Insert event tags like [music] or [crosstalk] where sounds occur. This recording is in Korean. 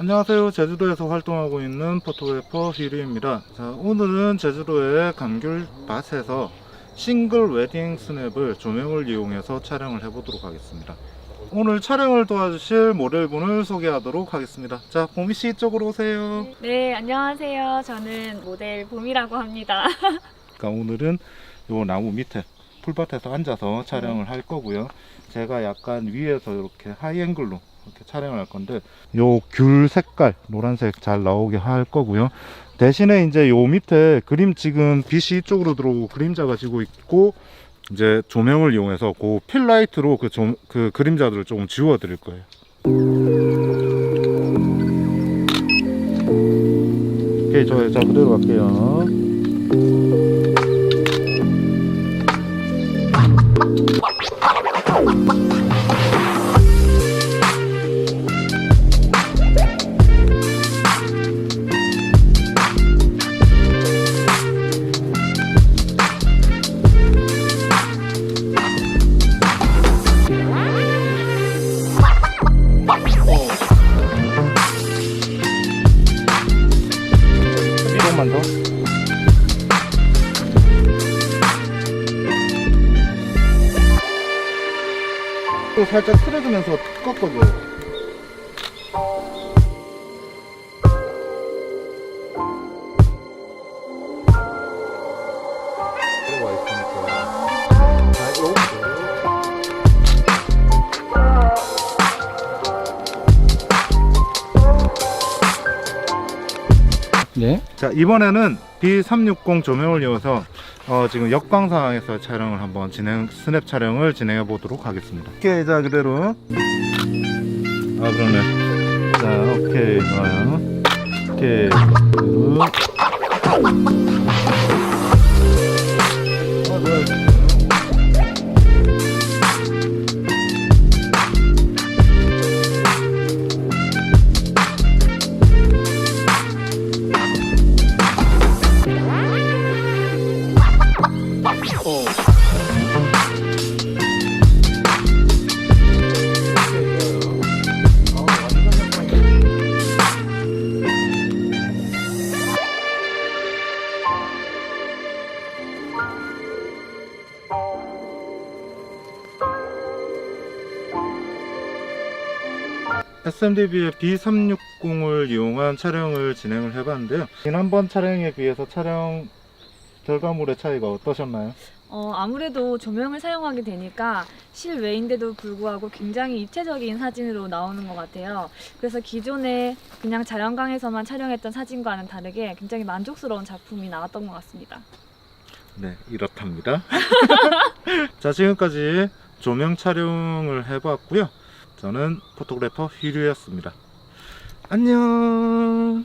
안녕하세요. 제주도에서 활동하고 있는 포토그래퍼 휘리입니다. 자, 오늘은 제주도의 감귤밭에서 싱글 웨딩 스냅을 조명을 이용해서 촬영을 해보도록 하겠습니다. 오늘 촬영을 도와주실 모델분을 소개하도록 하겠습니다. 자, 보미 씨 이쪽으로 오세요. 네, 안녕하세요. 저는 모델 봄이라고 합니다. [laughs] 그러니까 오늘은 요 나무 밑에 풀밭에서 앉아서 촬영을 할 거고요. 제가 약간 위에서 이렇게 하이앵글로 이렇게 촬영을 할 건데 요 귤 색깔 노란색 잘 나오게 할 거고요. 대신에 이제 요 밑에 그림 지금 빛이 이쪽으로 들어오고 그림자가 지고 있고 이제 조명을 이용해서 그 필라이트로 그, 조, 그 그림자들을 조금 지워 드릴 거예요. 오케이 좋아요. 자 그대로 갈게요. 조금만 더. 또 살짝 틀어주면서 꺾어줘. 네. 자 이번에는 B360 조명을 이어서 어, 지금 역광 상황에서 촬영을 한번 진행 스냅 촬영을 진행해 보도록 하겠습니다. 오케이 자 그대로 아 그러네. 자 오케이 좋아요. 오케이 쭉. 어, SMDB의 B360을 이용한 촬영을 진행을 해봤는데요. 지난번 촬영에 비해서 촬영 결과물의 차이가 어떠셨나요? 어, 아무래도 조명을 사용하게 되니까 실외인데도 불구하고 굉장히 입체적인 사진으로 나오는 것 같아요. 그래서 기존에 그냥 자연광에서만 촬영했던 사진과는 다르게 굉장히 만족스러운 작품이 나왔던 것 같습니다. 네, 이렇답니다. [laughs] 자, 지금까지 조명 촬영을 해봤고요. 저는 포토그래퍼 휘류였습니다. 안녕.